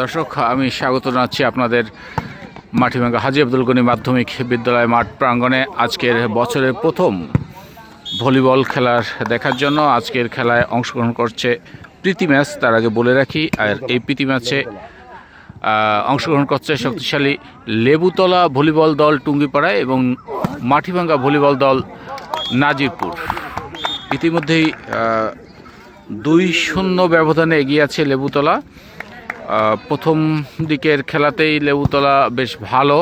দর্শক, আমি স্বাগত জানাচ্ছি আপনাদের মাটিভাঙ্গা হাজি আব্দুল গনি মাধ্যমিক বিদ্যালয় মাঠ প্রাঙ্গণে আজকের বছরের প্রথম ভলিবল খেলার দেখার জন্য। আজকের খেলায় অংশগ্রহণ করছে প্রীতি ম্যাচ, তার আগে বলে রাখি, আর এই প্রীতি ম্যাচে অংশগ্রহণ করছে শক্তিশালী লেবুতলা ভলিবল দল টুঙ্গিপাড়ায় এবং মাটিভাঙ্গা ভলিবল দল নাজিরপুর। ইতিমধ্যেই দুই শূন্য ব্যবধানে এগিয়ে আছে লেবুতলা। প্রথম দিকের খেলাতেই লেবুতলা বেশ ভালো।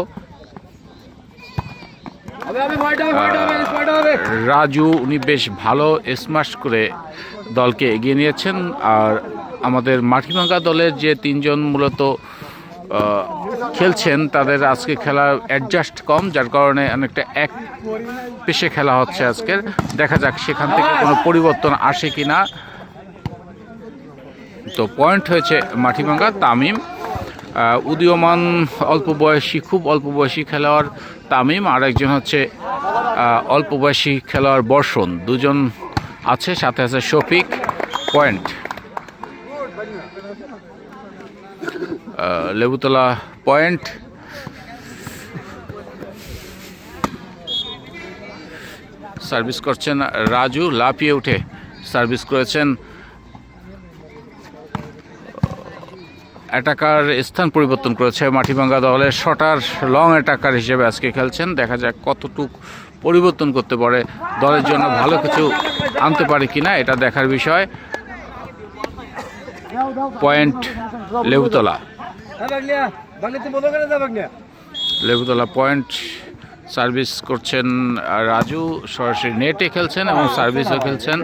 রাজু উনি বেশ ভালো স্মাশ করে দলকে এগিয়ে নিয়েছেন। আর আমাদের মাটিভাঙ্গা দলের যে তিনজন মূলত খেলছেন তাদের আজকে খেলা অ্যাডজাস্ট কম যার কারণে অনেকটা এক পেশে খেলা হচ্ছে আজকের। দেখা যাক সেখান থেকে কোনো পরিবর্তন আসে কি না তো পয়েন্ট হয়েছে মাটিভাঙ্গা, তামিম। উদীয়মান অল্প বয়সী, খুব অল্প বয়সী খেলোয়াড় তামিম আর একজন হচ্ছে অল্প বয়সী খেলোয়াড় বর্ষণ। দুজন আছে, সাথে আছে Shafiq. Point Lebutala point service করছেন রাজু, লাফিয়ে উঠে সার্ভিস করেছেন অ্যাটাকার স্থান পরিবর্তন করেছে মাটিভাঙ্গা দলের শটার লং অ্যাটাকার হিসেবে আজকে খেলছেন। দেখা যাক কতটুক পরিবর্তন করতে পারে। দলের জন্য ভালো কিছু আনতে পারে কিনা, এটা দেখার বিষয়। Point Lebutala. Lebutala point service করছেন রাজু, সরাসরি নেটে খেলছেন এবং সার্ভিসও খেলছেন।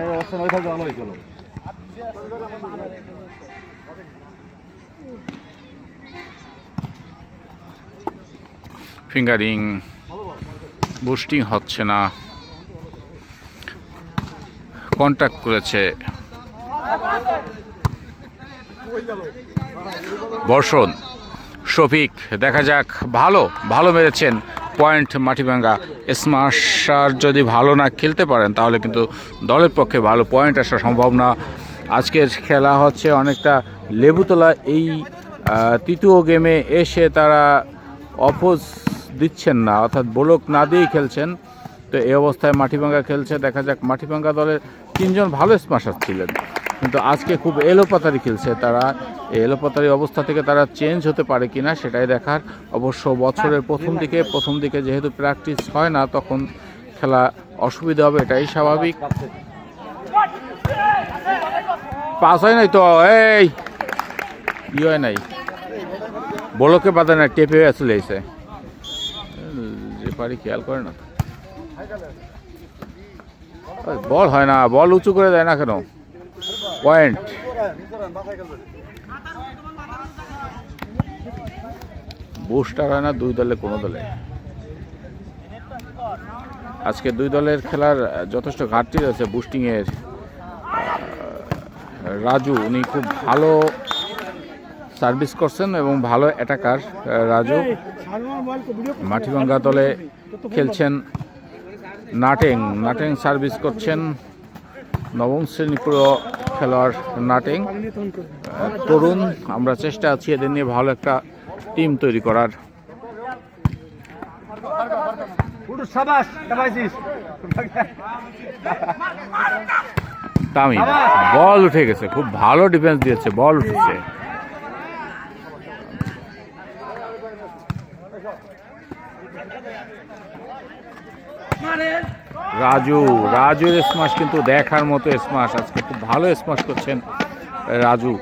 ফিঙ্গারিং, বুস্টিং হচ্ছে না। কন্ট্যাক্ট করেছে বর্ষণ। শফিক, দেখা যাক, ভালো ভালো মেরেছেন পয়েন্ট মাটিভাঙ্গা। স্মাশার যদি ভালো না খেলতে পারেন, তাহলে কিন্তু দলের পক্ষে ভালো পয়েন্ট আসা সম্ভব না। আজকের খেলা হচ্ছে অনেকটা লেবুতলা। এই তৃতীয় গেমে এসে তারা অপোজ দিচ্ছেন না, অর্থাৎ বোলক না দিয়েই খেলছেন, তো এই অবস্থায় মাটিভাঙ্গা খেলছে। দেখা যাক, মাটিভাঙ্গা দলের তিনজন ভালো স্মাশার ছিলেন, কিন্তু আজকে খুব এলোপাতারি খেলছে তারা। এলোপাতারি অবস্থা থেকে তারা চেঞ্জ হতে পারে কিনা সেটাই দেখার। অবশ্য বছরের প্রথম দিকে প্রথম দিকে যেহেতু প্র্যাকটিস হয় না, তখন খেলা অসুবিধা হবে, এটাই স্বাভাবিক। পাস হয় নাই তো? এই ই হয় নাই। বলকে বাধা না টেপে চলে এসে। রেফারি খেয়াল করে না। বল হয় না, বল উঁচু করে দেয় না কেন? পয়েন্ট বুস্টার হয় না দুই দলে, কোনো দলে। আজকে দুই দলের খেলার যথেষ্ট ঘাটতি রয়েছে বুস্টিংয়ের। রাজু, উনি খুব ভালো সার্ভিস করছেন এবং ভালো অ্যাটাকার রাজু। মাটিভাঙ্গা দলে খেলছেন নাটেং। নাটেং সার্ভিস করছেন নবম শ্রেণি পুরো খেলোয়াড় নাটেং। তরুণ আমরা চেষ্টা আছি এদের নিয়ে ভালো একটা টিম তৈরি করার। তামিম বল উঠে গেছে। খুব ভালো ডিফেন্স দিয়েছে বল উঠেছে। রাজু, রাজুর স্মাশ কিন্তু দেখার মতো স্মাশ আজকে খুব ভালো স্মাশ করছেন রাজু।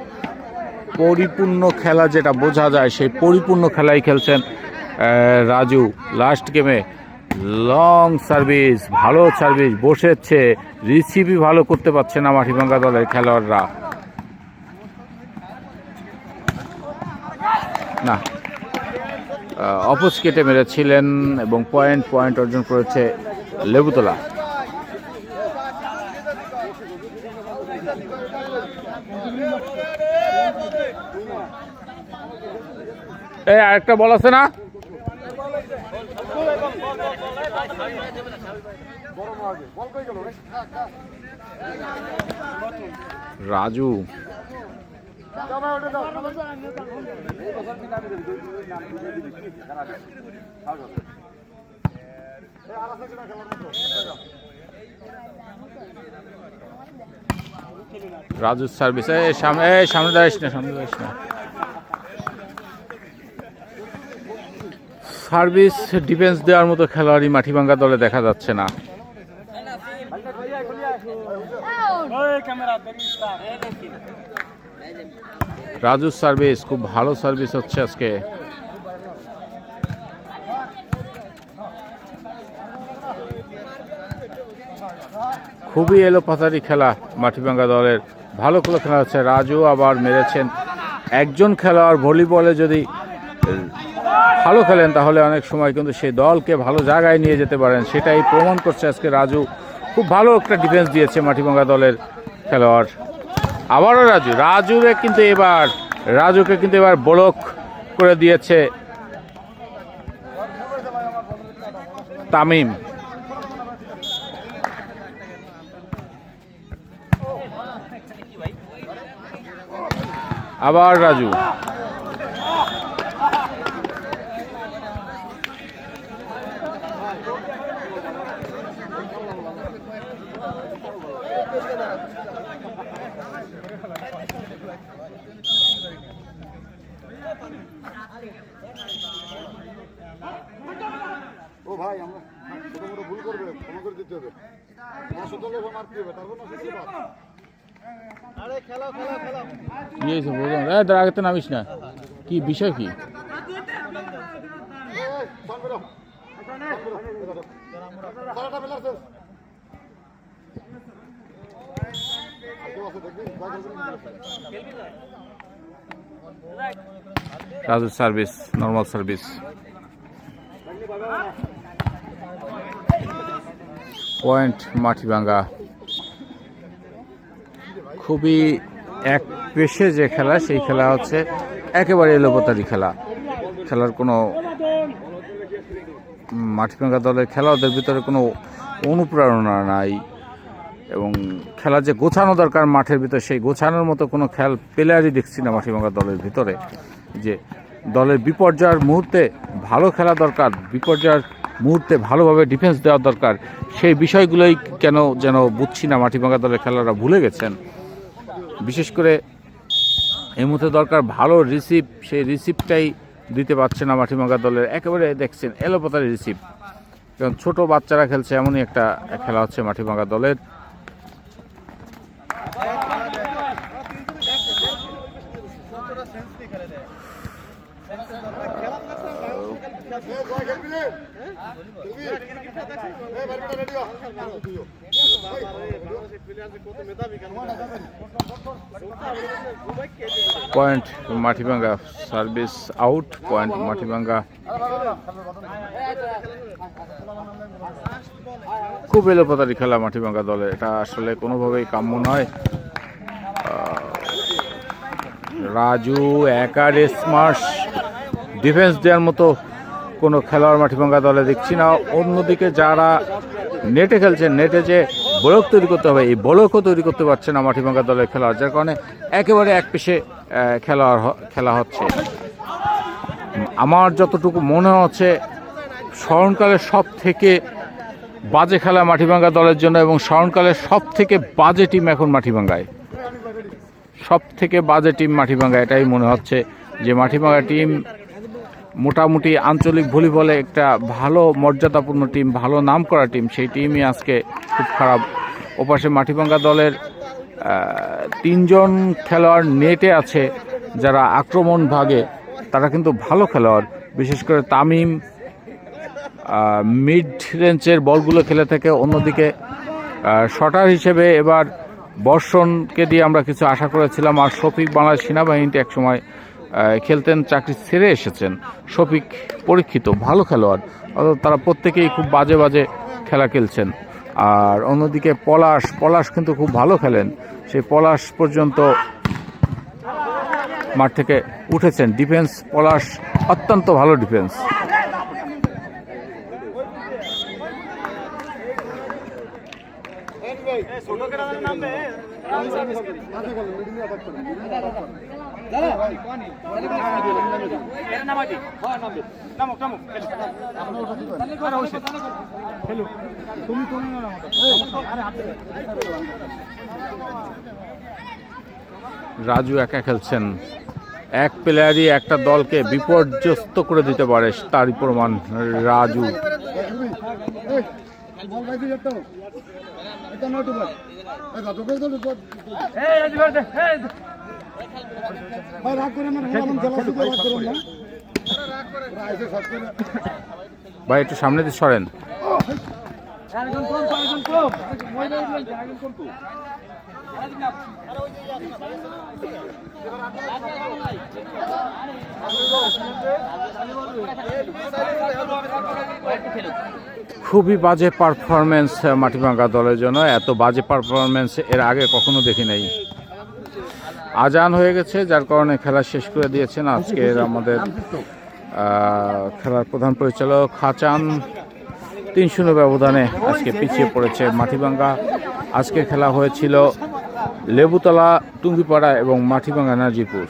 পরিপূর্ণ খেলা যেটা বোঝা যায়, সেই পরিপূর্ণ খেলাই খেলছেন রাজু। লাস্ট গেমে লং সার্ভিস ভালো সার্ভিস বসেছে। রিসিভই ভালো করতে পারছে না মাটিভাঙ্গা দলের খেলোয়াড়রা। না। অপোজ কেটে মেরেছিলেন এবং পয়েন্ট পয়েন্ট অর্জন করেছে লেবুতলা। এই আরেকটা বল আছে না? রাজু। রাজু সার্ভিস এই সামনে এই সামনে দাঁড়াইস না, সামনে দাঁড়াইস না। সার্ভিস ডিফেন্স দেওয়ার মতো খেলোয়াড়ই মাটিভাঙ্গা দলে দেখা যাচ্ছে না। রাজু সার্ভিস খুব ভালো সার্ভিস হচ্ছে আজকে। খুবই এলোপাতারি খেলা মাটিভাঙ্গা দলের। ভালো করে খেলা হচ্ছে। রাজু আবার মেরেছেন। একজন খেলোয়াড় ভলিবলে যদি ভালো খেলেন তাহলে অনেক সময় কিন্তু সেই দলকে ভালো জায়গায় নিয়ে যেতে পারেন। সেটাই প্রমাণ করছে আজকে রাজু। খুব ভালো একটা ডিফেন্স দিয়েছে মাটিভাঙ্গা দলের খেলোয়াড়। আবারও রাজু। রাজুকে কিন্তু এবার, রাজুকে কিন্তু এবার ব্লক করে দিয়েছে তামিম। আবার রাজু। ও ভাই, আমরা ছোট মোটো ভুল করবে, ক্ষমা করে দিতে হবে। দলে মারতে হবে তারপর নশো নামিস না। কি বিষয় কি? Service normal service. Point Matibhanga. খুবই এক পেশে যে খেলা সেই খেলা হচ্ছে একেবারে এলোপাতারি খেলা। খেলার কোনো উম, মাটিভাঙ্গা দলের খেলোয়াড়দের ভিতরে কোনো অনুপ্রেরণা নাই। এবং খেলা যে গোছানো দরকার মাঠের ভিতরে সেই গোছানোর মতো কোনো খেল প্লেয়ারই দেখছি না মাটিভাঙ্গা দলের ভিতরে। যে দলের বিপর্যয়ের মুহূর্তে ভালো খেলা দরকার বিপর্যয়ের মুহূর্তে ভালোভাবে ডিফেন্স দেওয়া দরকার সেই বিষয়গুলোই কেন যেন বুঝছি না মাটিভাঙ্গা দলের খেলারা ভুলে গেছেন। বিশেষ করে এই মুহূর্তে দরকার ভালো রিসিভ সেই রিসিভটাই দিতে পারছে না মাঠিমাগা দলের। একেবারে দেখছেন এলোপাতারি রিসিভ কারণ ছোটো বাচ্চারা খেলছে, এমনই একটা খেলা হচ্ছে মাঠিমাগা দলের। Point Matibhanga service out, point Matibhanga. খুব এলোপাতারি খেলা মাটিভাঙ্গা দলে। এটা আসলে কোনোভাবেই কাম্য নয়। রাজু, একা রেসমাস ডিফেন্স দেওয়ার মতো কোনো খেলোয়াড় মাটিভাঙ্গা দলে দেখছি না। অন্যদিকে যারা নেটে খেলছেন, নেটে যে বলক তৈরি করতে হবে, এই বলকও তৈরি করতে পারছে না মাটিভাঙ্গা দলের খেলোয়াড়, যার কারণে একেবারে এক পেশে খেলোয়াড় খেলা হচ্ছে। আমার যতটুকু মনে হচ্ছে স্মরণকালের সব থেকে বাজে খেলা মাটিভাঙ্গা দলের জন্য এবং স্মরণকালের সব থেকে বাজে টিম এখন মাটিভাঙ্গায় সব থেকে বাজে টিম মাটিভাঙ্গা এটাই মনে হচ্ছে যে মাটিভাঙ্গা টিম মোটামুটি আঞ্চলিক ভলিবলে একটা ভালো মর্যাদাপূর্ণ টিম, ভালো নাম করা টিম, সেই টিমই আজকে খুব খারাপ। ওপাশে মাটিভাঙ্গা দলের তিনজন খেলোয়াড় নেটে আছে যারা আক্রমণ ভাগে, তারা কিন্তু ভালো খেলোয়াড়। বিশেষ করে তামিম মিড রেঞ্জের বলগুলো খেলে থাকে অন্যদিকে শটার হিসেবে এবার বর্ষণকে দিয়ে আমরা কিছু আশা করেছিলাম। আর শফিক বাংলাদেশ সেনাবাহিনীতে একসময় খেলতেন, চাকরি ছেড়ে এসেছেন। শফিক পরীক্ষিত, ভালো খেলোয়াড়। তারা প্রত্যেকেই খুব বাজে বাজে খেলা খেলছেন। আর অন্যদিকে পলাশ পলাশ কিন্তু খুব ভালো খেলেন। সেই পলাশ পর্যন্ত মাঠ থেকে উঠেছেন। ডিফেন্স, পলাশ, অত্যন্ত ভালো ডিফেন্স। ছোট রাজু একা খেলছেন। এক প্লেয়ারই একটা দলকে বিপর্যস্ত করে দিতে পারে তারই প্রমাণ রাজু। এটা ভাই, রাগ করে না জেলা থেকে রাগ করুন না। ভাই, একটু সামনে দিয়ে সরেন। খুবই বাজে পারফরমেন্স মাটিভাঙ্গা দলের জন্য। এত বাজে পারফরমেন্স এর আগে কখনো দেখি নাই। আজান হয়ে গেছে, যার কারণে খেলা শেষ করে দিয়েছেন আজকের আমাদের খেলার প্রধান পরিচালক হাচান তিন শূন্য ব্যবধানে আজকে পিছিয়ে পড়েছে মাটিভাঙ্গা। আজকে খেলা হয়েছিল লেবুতলা, টুঙ্গিপাড়া এবং মাটিভাঙ্গা, নাজিরপুর।